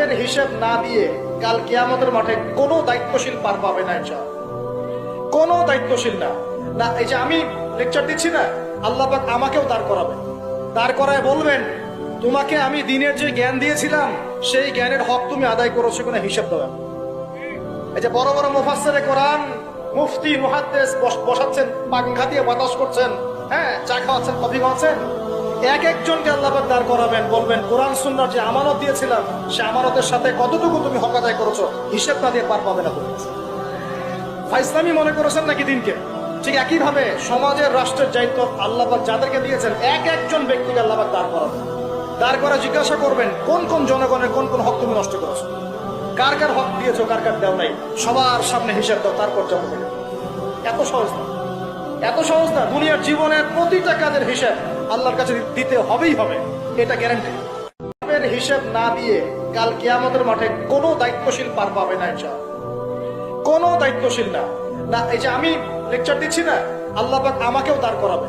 পাপের হিসেব না দিয়ে কাল কিয়ামতের মাঠে কোনো দায়িত্বশীল পার পাবে না ইনশাআল্লাহ। কোনো দায়িত্বশীল না। না, এই যে আমি লেকচার দিচ্ছি না, আল্লাহ পাক আমাকেও দাঁড় করাবে দাঁড় করায় বলবেন, তোমাকে আমি দিনের যে জ্ঞান দিয়েছিলাম, সেই জ্ঞানের হক তুমি আদায় করেছ কোনো হিসাব দেবে এই যে বড় বড় মুফাসসিরে কোরআন, মুফতি, মুহাদ্দিস বসাচ্ছেন পাংখা দিয়ে বাতাস করছেন হ্যাঁ চা খাওয়াচ্ছেন, কফি খাওয়াচ্ছেন। এক একজনকে আল্লাহ দাঁড় করাবেন, বলবেন, কোরআন সুন্নাহর যে আমানত দিয়েছিলাম, সে আমানতের সাথে কতটুকু তুমি হক আদায় করেছ, হিসেব না দিয়ে পার পাবে না তুমি। ফাইসলামি মনে করেছেন নাকি দিনকে? ঠিক একইভাবে সমাজের, রাষ্ট্রের দায়িত্ব আল্লাহবাক যাদেরকে দিয়েছেন, এক একজন ব্যক্তিকে আল্লাহবাক দাঁড় করাবেন। দাঁড় করা জিজ্ঞাসা করবেন, কোন কোন জনগণের কোন কোন হক তুমি নষ্ট করেছ? কার কার হক দিয়েছ, কার কার দেও নাই? সবার সামনে হিসাব দাও, তারপর দেবে এত সহজ না। এত সহজ না, দুনিয়ার জীবনের প্রতিটা কাজের হিসাব আল্লাহর কাছে দিতে হবেই হবে, এটা গ্যারান্টি হিসেব না দিয়ে কাল কেয়ামতের মাঠে কোনো দায়িত্বশীল পার পাবে না এটা কোনো দায়িত্বশীল না। না, এই যে আমি লেকচার দিচ্ছি না, আল্লাহ আমাকেও দাঁড় করাবে।